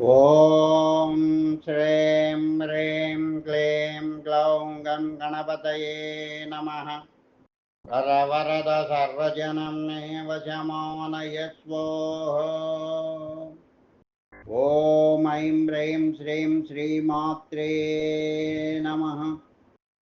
ॐ श्रीं ह्रीं क्लीं ग्लौं गं गणपतये नमः वरवरद सर्वजनं मे वशमानयस्वोः ॐ ऐं ह्रीं श्रीं श्रीमात्रे नमः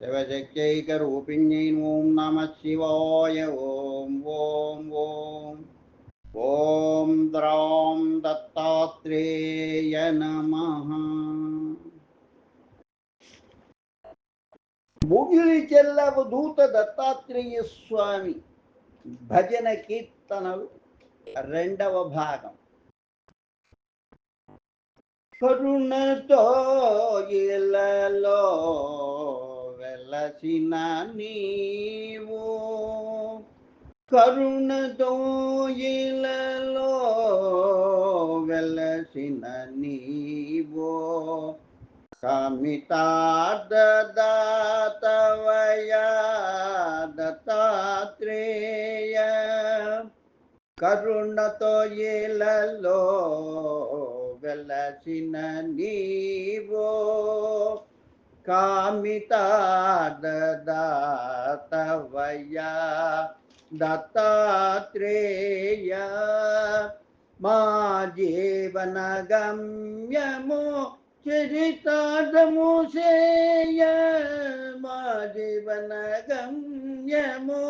शिवशक्त्यैकरूपिण्यै ॐ नमः शिवाय ॐ ॐ ॐ ॐ द्रौं दत्तात्रेय नमः ముగిలి చెల్లవధూత దత్తాత్రేయ స్వామి భజన కీర్తనలు రెండవ భాగం కరుణతో ఇలలో వెలసిన నీవు కరుణ దోయిలలో వెలసిన నీవో. కామితార్థదాతవయా కరుణతో ఇలలో వెలసిన నీవో. కామితార్థదాతవయా దత్తాత్రేయ మా జీవన గమ్యము చరితాదము సేయ మా జీవన గమ్యము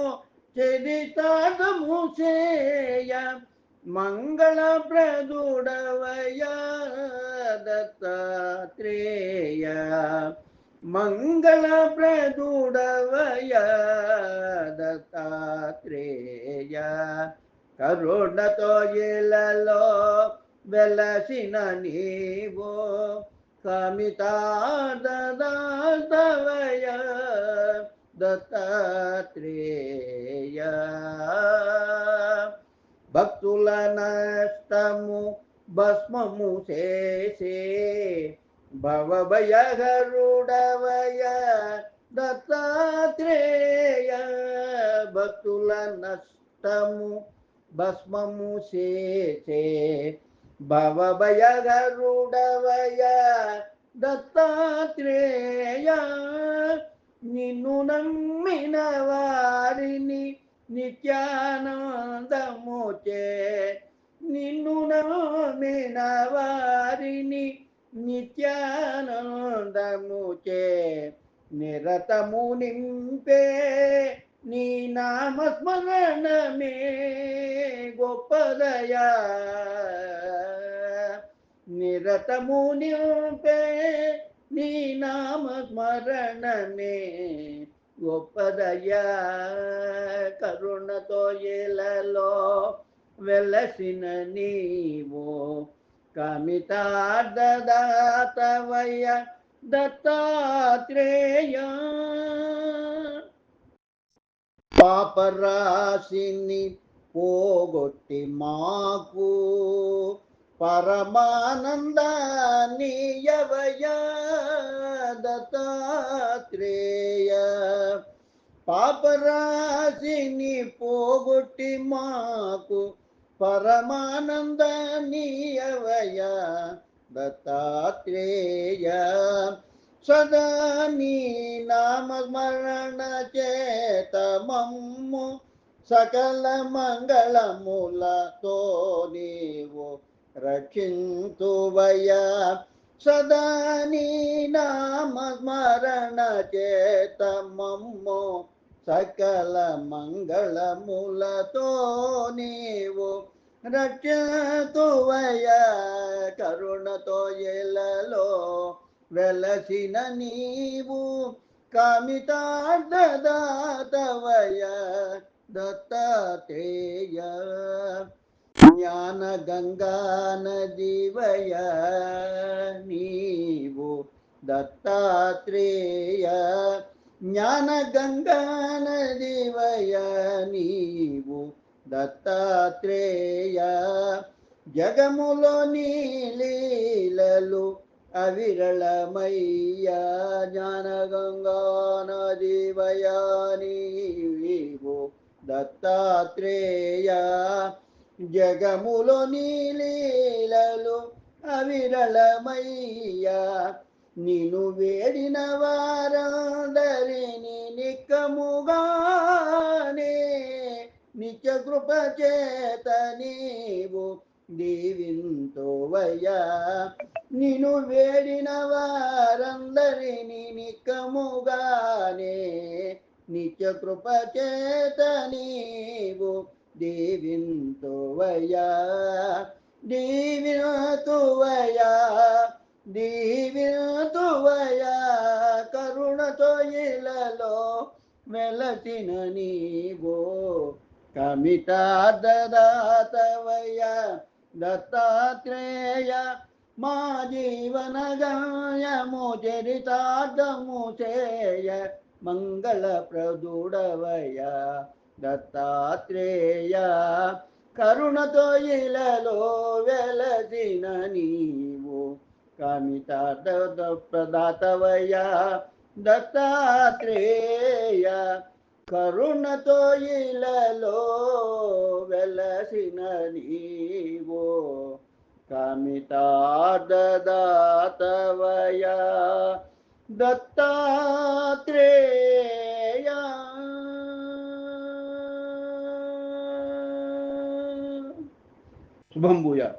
చరితాదము కరుణతో ఇలలో వెలసిన నీవో కమితాదవయ దత్తాత్రేయ. భక్తుల నష్టము భస్మము చేసి భవభయగరుడవయ దత్తాత్రేయ భక్తుల నష్టము భస్మము చేసే భవభయగరుడవయ దత్తాత్రేయ నిన్ను నమ్మిన వారిని నిత్యానందముచే నిన్ను నమ్మిన వారి నిత్యానందముచే నిరతము నింపే నీ నామస్మరణమే గొప్పదయా. నిరతము నింపే నీ నామస్మరణమే గొప్పదయా. కరుణతో ఎలలో వెలసిన నీవో కమితార్థదాతవయ్య దత్తాత్రేయ. పాపరాశిని పోగొట్టి మాకు పరమానందాన్ని యవయ దత్తాత్రేయ. పాపరాశిని పోగొట్టి మాకు పరమానందాన్ని యవయ దత్తాత్రేయ. సదా నీ నామస్మరణ చేత సకల మంగళములతో నీవు రక్షింతువయ సదా నీ నామస్మరణ చేత సకల మంగళములతో నీవు రక్షతువయ కరుణతో ఎలలో వెలసిన నీవు. కమితార్థదాతవయ దత్తేయ జ్ఞాన గంగా నదివయ నీవు దత్తాత్రేయ. జ్ఞాన గంగా నదివయ నీవు దత్తాత్రేయ జగములో నీలీలలు అవిరళమయ్యా. జ్ఞాన గంగా దత్తాత్రేయ జగములో నీలీలలు అవిరళమయ్యా. నిను వేడిన వారందరిని నిక్కముగానే నిత్య కృప చేత నీవు దీవింతోవయ్యా నిను వేడిన వారందరిని నిక్కముగానే నిత్య కృప చేత నీవు దీవింతోవయ్యా దీవితువయ్యా దీవితువయ్యా కరుణతో ఇలలో వెలసిన నీవో. కమితాదదాతవయ్యా దత్తాత్రేయ మా జీవన గాయము చరితార్థము చేయ మంగళ ప్రదుడవయ దత్తాత్రేయ కరుణతో ఇలలో వెలసిన నీవు కామితార్థ ప్రదాతవయ దత్తాత్రేయ కరుణతో ఇలలో వెలసిన నీవో. కామితార్థదాతవయ దత్తాత్రేయ. శుభం భూయ.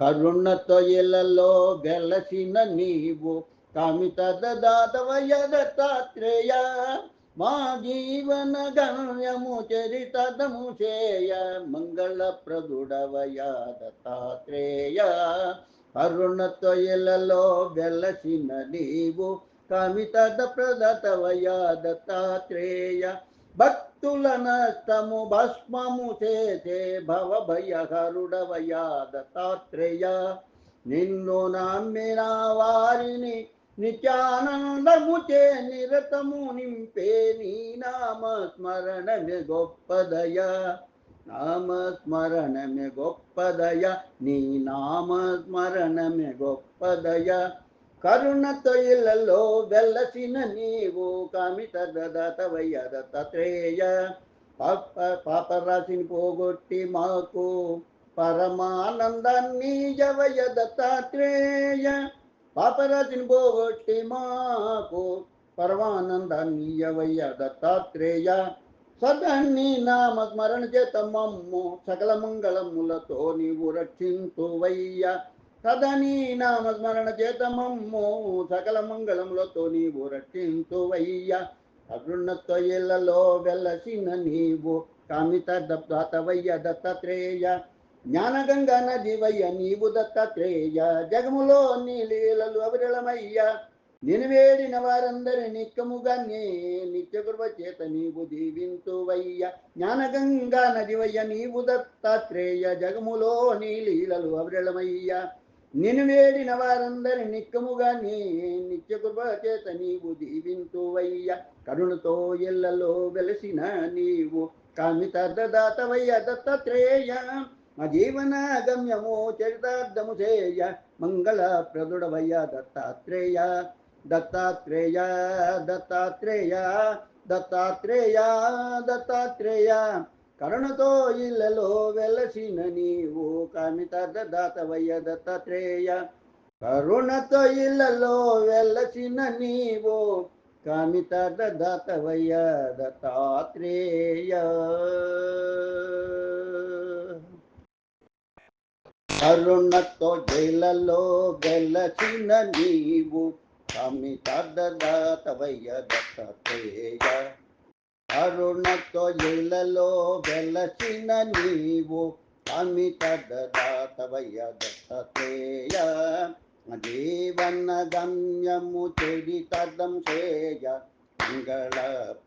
కరుణతో ఇలలో వెలసిన నీవు. కమిత దాతవయ దత్తాత్రేయ. మా జీవన గమ్యము చరితము చేయ మంగళ ప్రదుడవయ దత్తాత్రేయ అరుణతో వెలసిన నీవు కమితద ప్రదతవయ దత్తాత్రేయ భక్తుల నష్టము భస్మము చేసే భవ భయ హరుడవయ దత్తాత్రేయ నిన్ను నమ్మిన వారిని నిత్యానందముచే నిరతము నింపే నీ నామస్మరణమే గొప్పదయ. నామస్మరణమే గొప్పదయ. నీ నామస్మరణమే గొప్పదయ. కరుణతో ఇళ్ళలో వెల్లసిన నీవు కమిత దతవయ్య దత్తాత్రేయ పాప పాపరాశిని పోగొట్టి మాకు పరమానందాన్ని జవయ దత్తాత్రేయ పాపరాజుని పోగొట్టి మాకు పరమానందాన్ని యవయ్య దత్తాత్రేయ సదాన్ని నామ స్మరణ చేత మమ్ము సకల మంగళములతో నీవు రక్షింతువయ్య సదని నామ స్మరణ చేత మమ్ము సకల మంగళములతో నీవు రక్షింతువయ్య కరుణతో ఇళ్ళలో వెలసిన నీవు కామిత దత్తాతవయ్య దత్తాత్రేయ జ్ఞానగంగా నదివయ్య నీవు దత్తాత్రేయ. జగములో నీ లీలలు అవిరళమయ్య. నేను వేడిన వారందరి నిక్కముగా నే నిత్య కృప చేత నీవు దీవింతువయ్య. జ్ఞానగంగా నదివయ్య నీవు దత్తాత్రేయ. జగములో నీ లీలలు అవిరళమయ్య. నేను వేడిన వారందరి నిక్కముగా నీ నిత్య కృప చేత నీవు దీవింతువయ్య. కరుణతో ఎల్లలో వెలసిన నీవు. కామిత దాతవయ్య దత్తాత్రేయ. మా జీవన గమ్యము చరితార్థము చేయ మంగళ ప్రదుడవయ్య దత్తాత్రేయ దత్తాత్రేయ దత్తాత్రేయ దత్తాత్రేయ దత్తాత్రేయ కరుణతో ఇళ్ళలో వెలసిన నీవు కామిత దాతవయ్య దత్తాత్రేయ. కరుణతో ఇళ్ళలో వెలసిన నీవు కామిత దాతవయ్య దత్తాత్రేయ. కరుణతో జైలలో గెలచిన నీవు కామిత దత్తేయ కరుణతో జైలలో గెలచిన నీవు కామిత దత్తేయ జీవన గమ్యము చరితదం చేయ. మంగళ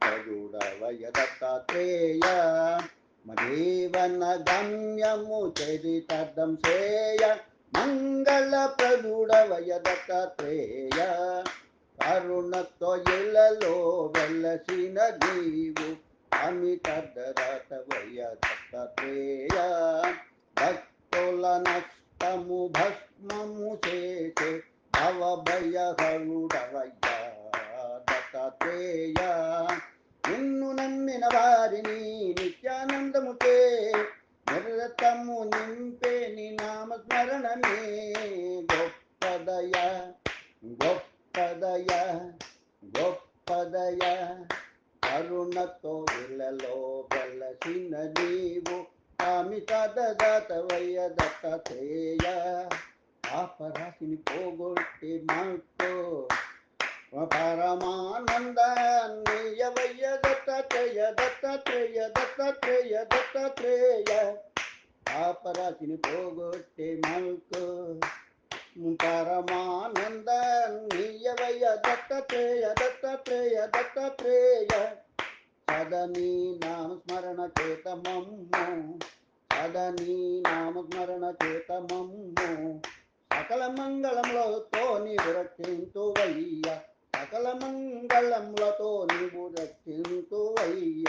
పరుడవయ దత్తేయ మదేవన గమ్యము చరితార్థం శ్రేయ మంగళ ప్రగుడవయ దత్తాత్రేయ కరుణతో ఎలలో వెలసిన నీవు అమిత దత్తవయ్య దత్తాత్రేయ భక్తుల నష్టము భస్మము చేసే భవభయ హరుడవయ్య దత్తాత్రేయ నిన్ను నమ్మిన వారిని నిత్యము నింపే నీ నామస్మరణమే. గొప్పదయ గొప్పదయ గొప్పదయ. కరుణతో ఇళ్ళలో బలసిన నీవు అమిత దత్తవయ్య దత్తేయ పాపరాశిని పోగొట్టి మాతో పరమానందాన్ని ఎవయ్య దత్తేయ దత్తేయ దత్తేయ దత్తేయ పాపరాశిని పోగొట్టి మాకు పరమానంద నీయవయ్య దత్తత్రేయ దత్తత్రేయ దత్తత్రేయ సదని నామస్మరణ చేత మమ్ము సదనీ నామస్మరణ చేత మమ్ము సకల మంగళములతో నీవు రక్షింతువయ్య సకల మంగళములతో నీవు రక్షింతువయ్య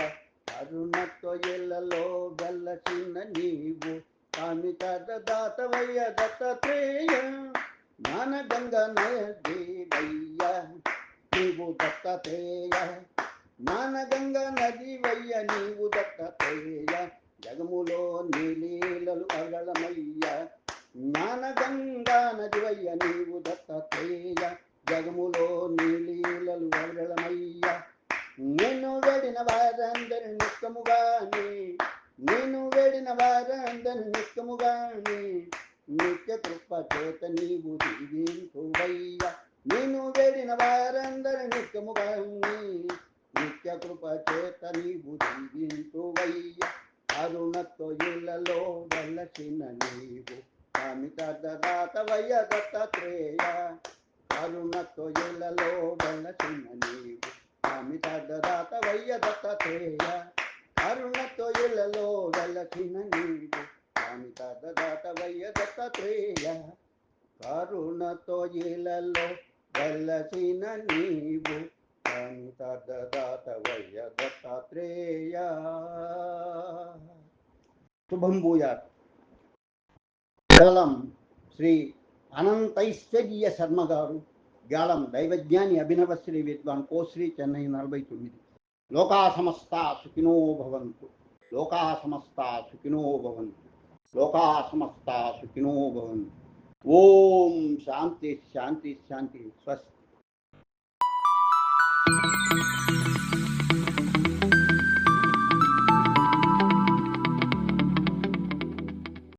అరుణత్వ ఎల్లలో గల్లసిన నీవు కామిత దాతవయ్య దత్తత్రేయ జ్ఞాన గంగ నదీవయ్య నీవు దత్తత్రేయ జ్ఞాన గంగ నదివయ్య నీవు దత్తత్రేయ జగములో నీలీలలు అగళమయ్య జ్ఞాన గంగా నదివయ్య నీవు దత్తత్రేయ జగములో నీలీలలు అగళమయ్య నేను వేడిన వారందరి నిత్యముగాని నేను వేడిన వారందరి నిత్యముగాని నిత్య కృప చేత నీవు దీవించువయ్య. నేను వేడిన వారందరి నిత్యముగాని నిత్య కృప చేత నీవు దీవించువయ్య. అరుణత్వ ఇళ్ళలో వెలసిన నీవు కామిత దాతవయ్య దత్తత్రేయ అరుణత్వ ఇళ్ళలో వెలసిన నీవు కామిత దాతవయ్య దత్తత్రేయ అరుణత్వ ఇళ్ళలో వెలసిన నీవు కామిత దాతవయ్య దత్తత్రేయ కరుణతో ఇళ్ళలో వెలసిన నీవు కామిత దాతవయ్య దత్తాత్రేయ శుభం భూయాత్. కేవలం శ్రీ అనంతైశ్వర్య శర్మ గారు గాలం దైవజ్ఞాని అభినవ శ్రీ విద్వాన్ కోశ్రీ చెన్నై నలభై తొమ్మిది లోకా సమస్త సుఖినో భవంతు. లోకా సమస్త సుఖినో భవంతు. లోకా సమస్త సుఖినో భవంతు. ఓం శాంతి శాంతి శాంతి. స్వస్తి.